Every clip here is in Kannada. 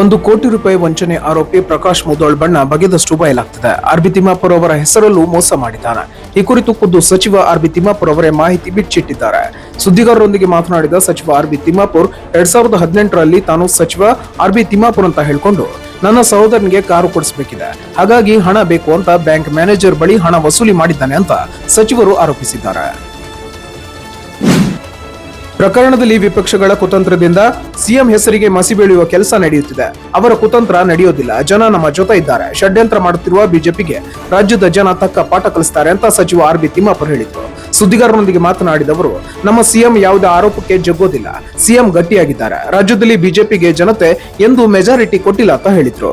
ಒಂದು ಕೋಟಿ ರೂಪಾಯಿ ವಂಚನೆ ಆರೋಪಿ ಪ್ರಕಾಶ್ ಮುದೋಳ್ ಬಣ್ಣ ಬಗೆದಷ್ಟು ಬಯಲಾಗ್ತಿದೆ. ಆರ್ಬಿ ತಿಮ್ಮಾಪುರ ಅವರ ಹೆಸರಲ್ಲೂ ಮೋಸ ಮಾಡಿದ್ದಾನೆ. ಈ ಕುರಿತು ಖುದ್ದು ಸಚಿವ ಆರ್ಬಿ ತಿಮ್ಮಾಪುರ್ ಅವರೇ ಮಾಹಿತಿ ಬಿಚ್ಚಿಟ್ಟಿದ್ದಾರೆ. ಸುದ್ದಿಗಾರರೊಂದಿಗೆ ಮಾತನಾಡಿದ ಸಚಿವ ಆರ್ಬಿ ತಿಮ್ಮಾಪುರ್, ಎರಡ್ ಸಾವಿರದ ಹದಿನೆಂಟರಲ್ಲಿ ತಾನು ಸಚಿವ ಆರ್ಬಿ ತಿಮ್ಮಾಪುರ್ ಅಂತ ಹೇಳಿಕೊಂಡು, ನನ್ನ ಸಹೋದರನಿಗೆ ಕಾರು ಕೊಡಿಸಬೇಕಿದೆ. ಹಾಗಾಗಿ ಹಣ ಬೇಕು ಅಂತ ಬ್ಯಾಂಕ್ ಮ್ಯಾನೇಜರ್ ಬಳಿ ಹಣ ವಸೂಲಿ ಮಾಡಿದ್ದಾನೆ ಅಂತ ಸಚಿವರು ಆರೋಪಿಸಿದ್ದಾರೆ. ಪ್ರಕರಣದಲ್ಲಿ ವಿಪಕ್ಷಗಳ ಕುತಂತ್ರದಿಂದ ಸಿಎಂ ಹೆಸರಿಗೆ ಮಸಿ ಬೀಳುವ ಕೆಲಸ ನಡೆಯುತ್ತಿದೆ. ಅವರ ಕುತಂತ್ರ ನಡೆಯೋದಿಲ್ಲ. ಜನ ನಮ್ಮ ಜೊತೆ ಇದ್ದಾರೆ. ಷಡ್ಯಂತ್ರ ಮಾಡುತ್ತಿರುವ ಬಿಜೆಪಿಗೆ ರಾಜ್ಯದ ಜನ ತಕ್ಕ ಪಾಠ ಕಲಿಸ್ತಾರೆ ಅಂತ ಸಚಿವ ಆರ್ ಬಿ ತಿಮ್ಮಪ್ಪ ಹೇಳಿದರು. ಸುದ್ದಿಗಾರರೊಂದಿಗೆ ಮಾತನಾಡಿದವರು, ನಮ್ಮ ಸಿಎಂ ಯಾವುದೇ ಆರೋಪಕ್ಕೆ ಜಗ್ಗೋದಿಲ್ಲ. ಸಿಎಂ ಗಟ್ಟಿಯಾಗಿದ್ದಾರೆ. ರಾಜ್ಯದಲ್ಲಿ ಬಿಜೆಪಿಗೆ ಜನತೆ ಎಂದು ಮೆಜಾರಿಟಿ ಕೊಟ್ಟಿಲ್ಲ ಅಂತ ಹೇಳಿದ್ರು.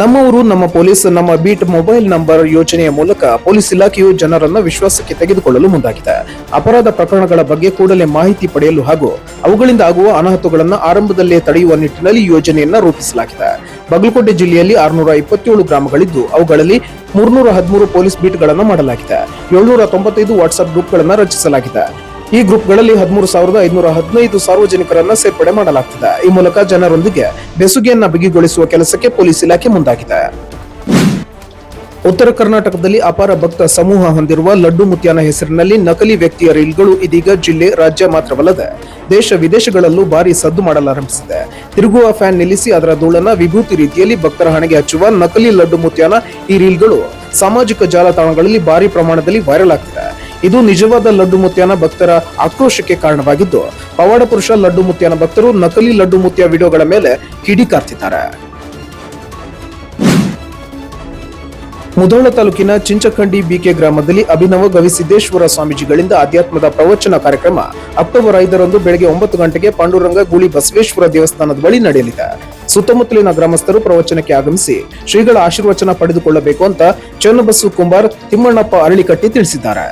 ನಮ್ಮವರು ನಮ್ಮ ಪೊಲೀಸ್, ನಮ್ಮ ಬೀಟ್ ಮೊಬೈಲ್ ನಂಬರ್ ಯೋಜನೆಯ ಮೂಲಕ ಪೊಲೀಸ್ ಇಲಾಖೆಯು ಜನರನ್ನು ವಿಶ್ವಾಸಕ್ಕೆ ತೆಗೆದುಕೊಳ್ಳಲು ಮುಂದಾಗಿದೆ. ಅಪರಾಧ ಪ್ರಕರಣಗಳ ಬಗ್ಗೆ ಕೂಡಲೇ ಮಾಹಿತಿ ಪಡೆಯಲು ಹಾಗೂ ಅವುಗಳಿಂದ ಆಗುವ ಅನಾಹುತಗಳನ್ನು ಆರಂಭದಲ್ಲೇ ತಡೆಯುವ ನಿಟ್ಟಿನಲ್ಲಿ ಯೋಜನೆಯನ್ನು ರೂಪಿಸಲಾಗಿದೆ. ಬಾಗಲಕೋಟೆ ಜಿಲ್ಲೆಯಲ್ಲಿ ಆರುನೂರ ಇಪ್ಪತ್ತೇಳು ಗ್ರಾಮಗಳಿದ್ದು, ಅವುಗಳಲ್ಲಿ ಮೂರ್ನೂರ ಹದಿಮೂರು ಪೊಲೀಸ್ ಬೀಟ್ಗಳನ್ನು ಮಾಡಲಾಗಿದೆ. ಏಳ್ನೂರ ತೊಂಬತ್ತೈದು ವಾಟ್ಸ್ಆಪ್ ಗ್ರೂಪ್ಗಳನ್ನು ರಚಿಸಲಾಗಿದೆ. ಈ ಗ್ರೂಪ್ಗಳಲ್ಲಿ ಹದಿಮೂರು ಸಾವಿರದ ಐದುನೂರ ಹದಿನೈದು ಸಾರ್ವಜನಿಕರನ್ನ ಸೇರ್ಪಡೆ ಮಾಡಲಾಗ್ತಿದೆ. ಈ ಮೂಲಕ ಜನರೊಂದಿಗೆ ಬೆಸುಗೆಯನ್ನ ಬಿಗಿಗೊಳಿಸುವ ಕೆಲಸಕ್ಕೆ ಪೊಲೀಸ್ ಇಲಾಖೆ ಮುಂದಾಗಿದೆ. ಉತ್ತರ ಕರ್ನಾಟಕದಲ್ಲಿ ಅಪಾರ ಭಕ್ತ ಸಮೂಹ ಹೊಂದಿರುವ ಲಡ್ಡು ಮುತ್ಯಾನ ಹೆಸರಿನಲ್ಲಿ ನಕಲಿ ವ್ಯಕ್ತಿಯ ರೀಲ್ಗಳು ಇದೀಗ ಜಿಲ್ಲೆ, ರಾಜ್ಯ ಮಾತ್ರವಲ್ಲದೆ ದೇಶ ವಿದೇಶಗಳಲ್ಲೂ ಭಾರಿ ಸದ್ದು ಮಾಡಲಾರಂಭಿಸಿದೆ. ತಿರುಗುವ ಫ್ಯಾನ್ ನಿಲ್ಲಿಸಿ ಅದರ ಧೂಳನ್ನ ವಿಭೂತಿ ರೀತಿಯಲ್ಲಿ ಭಕ್ತರ ಹಣೆಗೆ ಹಚ್ಚುವ ನಕಲಿ ಲಡ್ಡು ಮುತ್ಯಾನ ಈ ರೀಲ್ಗಳು ಸಾಮಾಜಿಕ ಜಾಲತಾಣಗಳಲ್ಲಿ ಭಾರಿ ಪ್ರಮಾಣದಲ್ಲಿ ವೈರಲ್ ಆಗ್ತಿದೆ. ಇದು ನಿಜವಾದ ಲಡ್ಡು ಮುತ್ಯಾನ ಭಕ್ತರ ಆಕ್ರೋಶಕ್ಕೆ ಕಾರಣವಾಗಿದ್ದು, ಪವಾಡ ಪುರುಷ ಲಡ್ಡು ಮುತ್ಯಾನ ಭಕ್ತರು ನಕಲಿ ಲಡ್ಡು ಮುತ್ಯ ವಿಡಿಯೋಗಳ ಮೇಲೆ ಕಿಡಿಕಾರ್ತಿದ್ದಾರೆ ಮುಧೋಳ ತಾಲೂಕಿನ ಚಿಂಚಖಂಡಿ ಬಿಕೆ ಗ್ರಾಮದಲ್ಲಿ ಅಭಿನವ ಗವಿಸಿದ್ದೇಶ್ವರ ಸ್ವಾಮೀಜಿಗಳಿಂದ ಅಧ್ಯಾತ್ಮದ ಪ್ರವಚನ ಕಾರ್ಯಕ್ರಮ ಅಕ್ಟೋಬರ್ ಐದರಂದು ಬೆಳಗ್ಗೆ ಒಂಬತ್ತು ಗಂಟೆಗೆ ಪಾಂಡುರಂಗ ಗುಳಿ ಬಸವೇಶ್ವರ ದೇವಸ್ಥಾನದ ಬಳಿ ನಡೆಯಲಿದೆ. ಸುತ್ತಮುತ್ತಲಿನ ಗ್ರಾಮಸ್ಥರು ಪ್ರವಚನಕ್ಕೆ ಆಗಮಿಸಿ ಶ್ರೀಗಳ ಆಶೀರ್ವಚನ ಪಡೆದುಕೊಳ್ಳಬೇಕು ಅಂತ ಚನ್ನಬಸ್ಸು ಕುಂಬಾರ್ ತಿಮ್ಮಣ್ಣಪ್ಪ ಅರಳಿಕಟ್ಟಿ ತಿಳಿಸಿದ್ದಾರೆ.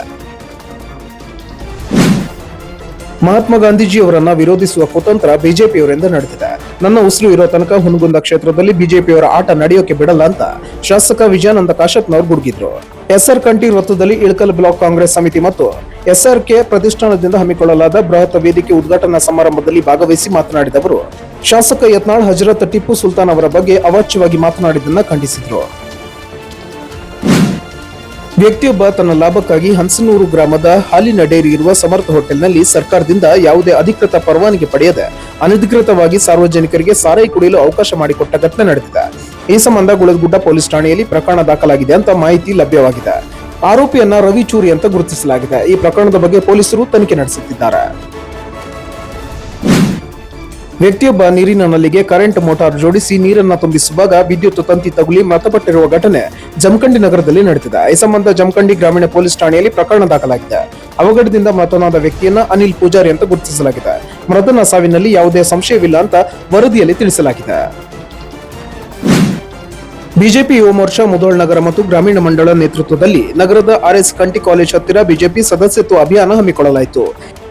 ಮಹಾತ್ಮ ಗಾಂಧೀಜಿ ಅವರನ್ನ ವಿರೋಧಿಸುವ ಕುತಂತ್ರ ಬಿಜೆಪಿಯವರಿಂದ ನಡೆದಿದೆ. ನನ್ನ ಉಸಿರು ಇರೋ ತನಕ ಹುನಗುಂದ ಕ್ಷೇತ್ರದಲ್ಲಿ ಬಿಜೆಪಿಯವರ ಆಟ ನಡೆಯೋಕೆ ಬಿಡಲ್ಲ ಅಂತ ಶಾಸಕ ವಿಜಯಾನಂದ ಕಾಶಪ್ಪನವರು ಗುಡುಗಿದ್ರು. ಎಸ್ಆರ್ ಕಂಟಿ ವೃತ್ತದಲ್ಲಿ ಇಳಕಲ್ ಬ್ಲಾಕ್ ಕಾಂಗ್ರೆಸ್ ಸಮಿತಿ ಮತ್ತು ಎಸ್ಆರ್ ಕೆ ಪ್ರತಿಷ್ಠಾನದಿಂದ ಹಮ್ಮಿಕೊಳ್ಳಲಾದ ಬೃಹತ್ ವೇದಿಕೆ ಉದ್ಘಾಟನಾ ಸಮಾರಂಭದಲ್ಲಿ ಭಾಗವಹಿಸಿ ಮಾತನಾಡಿದ ಅವರು, ಶಾಸಕ ಯತ್ನಾಳ್ ಹಜರತ್ ಟಿಪ್ಪು ಸುಲ್ತಾನ್ ಅವರ ಬಗ್ಗೆ ಅವಾಚ್ಯವಾಗಿ ಮಾತನಾಡಿದ್ದನ್ನ ಖಂಡಿಸಿದ್ರು. ವ್ಯಕ್ತಿಯೊಬ್ಬ ತನ್ನ ಲಾಭಕ್ಕಾಗಿ ಹಂಸನೂರು ಗ್ರಾಮದ ಹಾಲಿನ ಡೈರಿ ಇರುವ ಸಮರ್ಥ ಹೋಟೆಲ್ನಲ್ಲಿ ಸರ್ಕಾರದಿಂದ ಯಾವುದೇ ಅಧಿಕೃತ ಪರವಾನಗಿ ಪಡೆಯದೆ, ಅನಧಿಕೃತವಾಗಿ ಸಾರ್ವಜನಿಕರಿಗೆ ಸಾರಾಯಿ ಕುಡಿಯಲು ಅವಕಾಶ ಮಾಡಿಕೊಟ್ಟ ಘಟನೆ ನಡೆದಿದೆ. ಈ ಸಂಬಂಧ ಗುಳದಗುಡ್ಡ ಪೊಲೀಸ್ ಠಾಣೆಯಲ್ಲಿ ಪ್ರಕರಣ ದಾಖಲಾಗಿದೆ ಅಂತ ಮಾಹಿತಿ ಲಭ್ಯವಾಗಿದೆ. ಆರೋಪಿಯನ್ನ ರವಿಚೂರಿ ಅಂತ ಗುರುತಿಸಲಾಗಿದೆ. ಈ ಪ್ರಕರಣದ ಬಗ್ಗೆ ಪೊಲೀಸರು ತನಿಖೆ ನಡೆಸುತ್ತಿದ್ದಾರೆ. ವ್ಯಕ್ತಿಯೊಬ್ಬ ನೀರಿನ ನಲ್ಲಿಗೆ ಕರೆಂಟ್ ಮೋಟಾರ್ ಜೋಡಿಸಿ ನೀರನ್ನು ತುಂಬಿಸುವಾಗ ವಿದ್ಯುತ್ ತಂತಿ ತಗುಲಿ ಮೃತಪಟ್ಟಿರುವ ಘಟನೆ ಜಮಖಂಡಿ ನಗರದಲ್ಲಿ ನಡೆದಿದೆ. ಈ ಸಂಬಂಧ ಜಮಖಂಡಿ ಗ್ರಾಮೀಣ ಪೊಲೀಸ್ ಠಾಣೆಯಲ್ಲಿ ಪ್ರಕರಣ ದಾಖಲಾಗಿದೆ. ಅವಘಡದಿಂದ ಮೃತನಾದ ವ್ಯಕ್ತಿಯನ್ನ ಅನಿಲ್ ಪೂಜಾರಿ ಅಂತ ಗುರುತಿಸಲಾಗಿದೆ. ಮೃತನ ಸಾವಿನಲ್ಲಿ ಯಾವುದೇ ಸಂಶಯವಿಲ್ಲ ಅಂತ ವರದಿಯಲ್ಲಿ ತಿಳಿಸಲಾಗಿದೆ. ಬಿಜೆಪಿ ಯುವ ಮೋರ್ಚಾ ಮುಧೋಳ್ ನಗರ ಮತ್ತು ಗ್ರಾಮೀಣ ಮಂಡಳ ನೇತೃತ್ವದಲ್ಲಿ ನಗರದ ಆರ್ಎಸ್ ಕಂಟಿ ಕಾಲೇಜ್ ಹತ್ತಿರ ಬಿಜೆಪಿ ಸದಸ್ಯತ್ವ ಅಭಿಯಾನ ಹಮ್ಮಿಕೊಳ್ಳಲಾಯಿತು.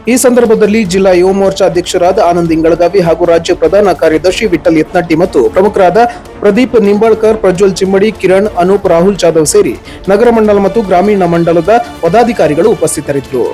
ಈ ಸಂದರ್ಭದಲ್ಲಿ ಜಿಲ್ಲಾ ಯುವ ಮೋರ್ಚಾ ಅಧ್ಯಕ್ಷರಾದ ಆನಂದ್ ಇಂಗಳಗಾವಿ ಹಾಗೂ ರಾಜ್ಯ ಪ್ರಧಾನ ಕಾರ್ಯದರ್ಶಿ ವಿಠಲ್ ಯತ್ನಟ್ಟಿ ಮತ್ತು ಪ್ರಮುಖರಾದ ಪ್ರದೀಪ್ ನಿಂಬಾಳ್ಕರ್, ಪ್ರಜ್ವಲ್ ಚಿಮ್ಮಡಿ, ಕಿರಣ್, ಅನೂಪ್, ರಾಹುಲ್ ಜಾಧವ್ ಸೇರಿ ನಗರ ಮಂಡಲ ಮತ್ತು ಗ್ರಾಮೀಣ ಮಂಡಲದ ಪದಾಧಿಕಾರಿಗಳು ಉಪಸ್ಥಿತರಿದ್ದರು.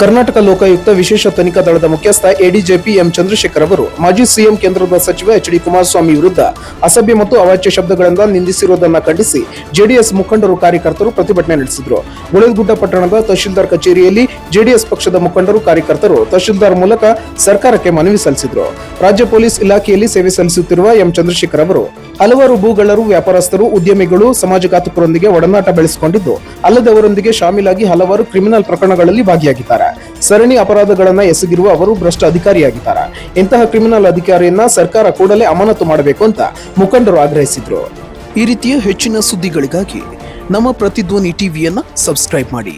ಕರ್ನಾಟಕ ಲೋಕಾಯುಕ್ತ ವಿಶೇಷ ತನಿಖಾ ದಳದ ಮುಖ್ಯಸ್ಥ ಎಡಿಜೆಪಿ ಎಂ ಚಂದ್ರಶೇಖರ್ ಅವರು, ಮಾಜಿ ಸಿಎಂ ಕೇಂದ್ರದ ಸಚಿವ ಎಚ್ ಡಿ ಕುಮಾರಸ್ವಾಮಿ ವಿರುದ್ಧ ಅಸಭ್ಯ ಮತ್ತು ಅವಾಚ್ಯ ಶಬ್ದಗಳಿಂದ ನಿಂದಿಸಿರುವುದನ್ನು ಖಂಡಿಸಿ ಜೆಡಿಎಸ್ ಮುಖಂಡರು ಕಾರ್ಯಕರ್ತರು ಪ್ರತಿಭಟನೆ ನಡೆಸಿದರು. ಗುಳೇದಗುಡ್ಡ ಪಟ್ಟಣದ ತಹಶೀಲ್ದಾರ್ ಕಚೇರಿಯಲ್ಲಿ ಜೆಡಿಎಸ್ ಪಕ್ಷದ ಮುಖಂಡರು ಕಾರ್ಯಕರ್ತರು ತಹಶೀಲ್ದಾರ್ ಮೂಲಕ ಸರ್ಕಾರಕ್ಕೆ ಮನವಿ ಸಲ್ಲಿಸಿದರು. ರಾಜ್ಯ ಪೊಲೀಸ್ ಇಲಾಖೆಯಲ್ಲಿ ಸೇವೆ ಸಲ್ಲಿಸುತ್ತಿರುವ ಎಂ ಚಂದ್ರಶೇಖರ್ ಅವರು, ಹಲವಾರು ಭೂಗಳರು ವ್ಯಾಪಾರಸ್ಥರು, ಉದ್ಯಮಿಗಳು ಸಮಾಜಘಾತಕರೊಂದಿಗೆ ಒಡನಾಟ ಬೆಳೆಸಿಕೊಂಡಿದ್ದು ಅಲ್ಲದವರೊಂದಿಗೆ ಶಾಮೀಲಾಗಿ ಹಲವಾರು ಕ್ರಿಮಿನಲ್ ಪ್ರಕರಣಗಳಲ್ಲಿ ಭಾಗಿಯಾಗಿದ್ದಾರೆ. ಸರಣಿ ಅಪರಾಧಗಳನ್ನು ಎಸಗಿರುವ ಅವರು ಭ್ರಷ್ಟ ಅಧಿಕಾರಿಯಾಗಿದ್ದಾರೆ. ಇಂತಹ ಕ್ರಿಮಿನಲ್ ಅಧಿಕಾರಿಯನ್ನ ಸರ್ಕಾರ ಕೂಡಲೇ ಅಮಾನತು ಮಾಡಬೇಕು ಅಂತ ಮುಖಂಡರು ಆಗ್ರಹಿಸಿದ್ರು. ಈ ರೀತಿಯ ಹೆಚ್ಚಿನ ಸುದ್ದಿಗಳಿಗಾಗಿ ನಮ್ಮ ಪ್ರತಿಧ್ವನಿ ಟಿವಿಯನ್ನ ಸಬ್ಸ್ಕ್ರೈಬ್ ಮಾಡಿ.